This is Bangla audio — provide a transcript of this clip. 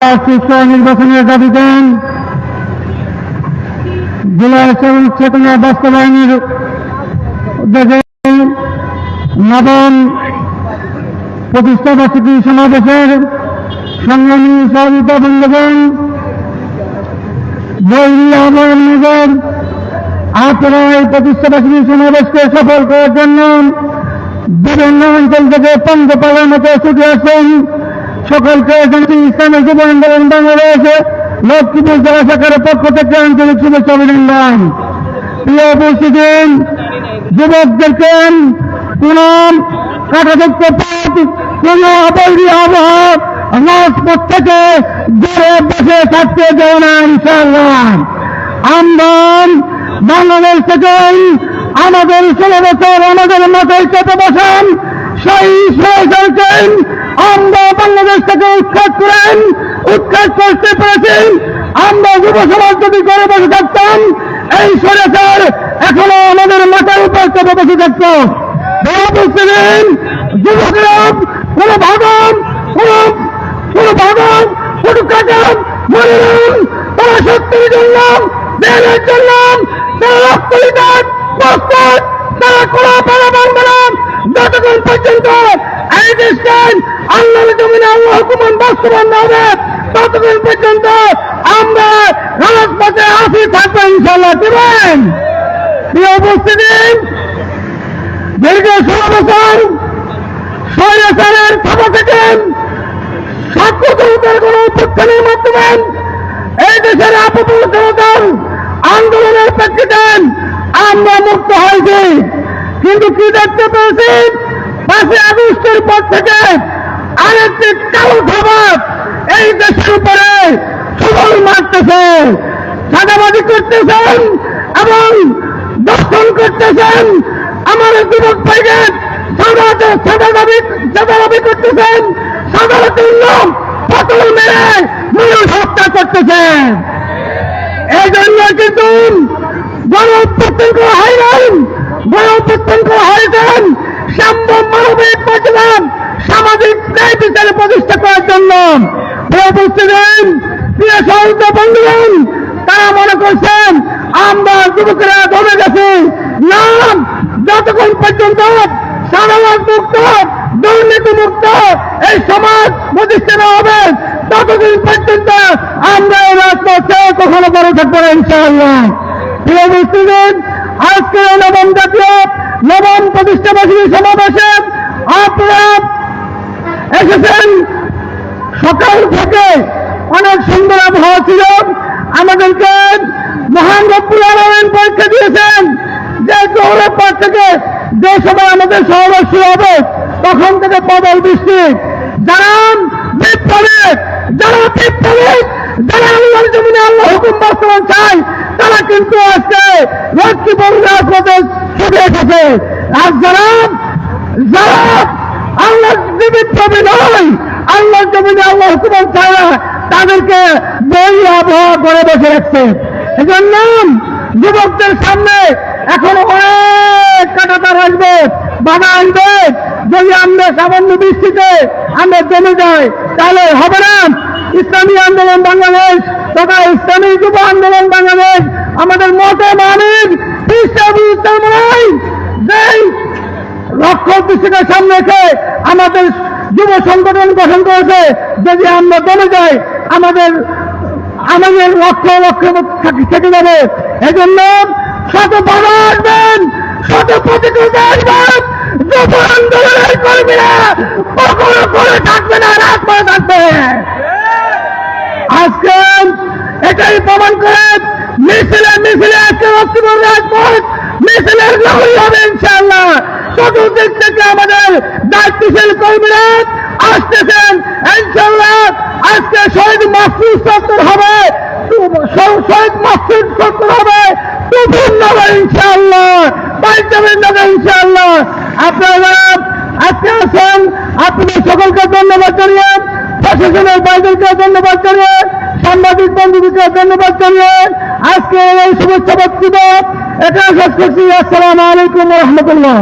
নির্বাচনের দাবিতে জেলা এবং চেতনা বাস্তবায়নের উদ্যোগে নবম প্রতিষ্ঠা বার্ষিকী সমাবেশের সংগ্রামী সহযোগিতা বন্ধুগণ বৈরী আহ্বান নগর আপনারা এই প্রতিষ্ঠা বার্ষিকী সমাবেশকে সফল করার জন্য বিভিন্ন অঞ্চল থেকে পঙ্গপালের মতো ছুটে আসেন। সকলকে জানাচ্ছি ইসলামের যুব আন্দোলন বাংলাদেশ লক্ষ্মীপুর জেলা শাখার পক্ষ থেকে আন্তরিক শুভেচ্ছা অভিনন্দন। প্রিয় উপস্থিতি যুবকদেরকে কোন কাটাযুক্ত পথ কোন অবৈধ আবহাওয়া থেকে দূরে বসে থাকতে দেয় না, ইনশাআল্লাহ। আমরা বাংলাদেশ থেকে আমাদের ষোলো বছর আমাদের মাথায় চেপে বসান। সেই সরকারকে আমরা বাংলাদেশ থেকে উৎখাত করেন, উৎখাত করতে পেরেছেন আমরা যুব সমাজ যদি করে বসে থাকতাম, এই সরকার এখনও আমাদের মাথার উপর চেপে বসে থাকত। বুঝছিলেন যুবকরা কোন ভাগন কোন কোন ভাগন কোন কাটান মরিলাম তারা সত্যের জন্য দেহের জন্য তারা রক্ত যতক্ষণ পর্যন্ত এই আল্লাহর জমিনে আল্লাহ হুকুমান বাস্তবায়ন না হবে, ততক্ষণ পর্যন্ত আমরা রাজপথে আসি থাকব ইনশাল্লাহ দেবেন প্রিয় উপস্থিতি, দীর্ঘ ষোলো বছর স্বৈরাচারের কোন মাধ্যমে এই দেশের জনতার আন্দোলনের প্রেক্ষিতে আমরা মুক্ত হয়েছি। কিন্তু কি দেখতে পেয়েছি? পাঁচই আগস্টের পর থেকে আরেকটি কালো খাবার এই দেশের উপরে সবল মারতেছে। সাদাবাজি করতেছেন এবং দর্শন করতেছেন। আমার যুবক ভাইকে দাবি করতেছেন। হত্যা করতেছেন এই জন্য কিন্তু গণ উত্তন করা হয় গণ উত্তন করা হয়েছেন সাম্য মানবিক সামাজিক ন্যায় বিচারে প্রতিষ্ঠা করার জন্য বন্ধুগণ, তারা মনে করছেন আমরা যুবকেরা ধরে গেছি না যতক্ষণ পর্যন্ত সাধারণ মুক্ত, দুর্নীতি মুক্ত এই সমাজ প্রতিষ্ঠা হবে, ততদিন পর্যন্ত আমরা এই রাজপথে কখনো বড় থাকব ইনশাআল্লাহ। প্রিয় মুসলিম আজকে নবম জাতীয় নবম প্রতিষ্ঠাবাসী সমাবেশে আপনারা এসেছেন। সকাল থেকে অনেক সুন্দর আবহাওয়া ছিল। আমাদেরকে মহান রব্বুল আলমেন পরীক্ষা দিয়েছেন যে জোহরের পর থেকে যে সময় আমাদের সমাবেশ শুরু হবে, তখন থেকে প্রবল বৃষ্টি। যারা বিপ্লবে যারা বিপ্লবে, যারা আল্লাহর জমিনে আল্লাহ হুকুম বাস্তবায়ন চায় তারা কিন্তু আজকে লক্ষ্মীপুর রাজপথে ছুটে এসেছে আর যারা যারা আল্লাহ বিপ্লবী নয়, আল্লাহর জমিনে আল্লাহ হুকুম চায় না তাদেরকে বই আবহাওয়া করে বসে রাখছে। এজন্য যুবকদের সামনে এখন অনেক কাটাতার আসবে, বাধা আসবে। যদি আমরা সামান্য বৃষ্টিতে আমরা জমে যাই, তাহলে হবে না। ইসলামী আন্দোলন বাংলাদেশ তথা ইসলামী যুব আন্দোলন বাংলাদেশ আমাদের মতে মানিক নয় যেই লক্ষ্য দৃষ্টিকে সামনে রেখে আমাদের যুব সংগঠন গঠন করেছে, যদি আমরা জমে যাই, আমাদের আমাদের লক্ষ্য লক্ষ্য থেকে যাবে। এজন্য শত বাধা আসবেন শত প্রতিকূলতা আসবেন যুব আন্দোলনের কর্মীরা কখনো করে থাকবে না রাত করে থাকবে। আজকে এটাই প্রমাণ করে মিছিলে মিছিলে আজকে লক্ষ্মীপুর রাজপথ। মিছিলের লহরি হবে ইনশাআল্লাহ। চতুর্দিক থেকে আমাদের দায়িত্বশীল কর্মীরা আসতেছেন। ইনশাআল্লাহ আজকে শহীদ মাসুদ সত্তর হবে। শহীদ মাসুদ সত্তর হবে। তুফুন হবে ইনশাআল্লাহ। পাইজাবের নগর ইনশাআল্লাহ। আপনারা আজকে আছেন আপনাদের সকলকে ধন্যবাদ জানিয়ে প্রশাসনের বাইদেরকে ধন্যবাদ জানিয়ে সাংবাদিক বন্ধুদেরকে ধন্যবাদ জানিয়ে আজকে এই শুভেচ্ছা বক্তব্য এটা শেষ করছি। আসসালামু আলাইকুম রহমতুল্লাহ।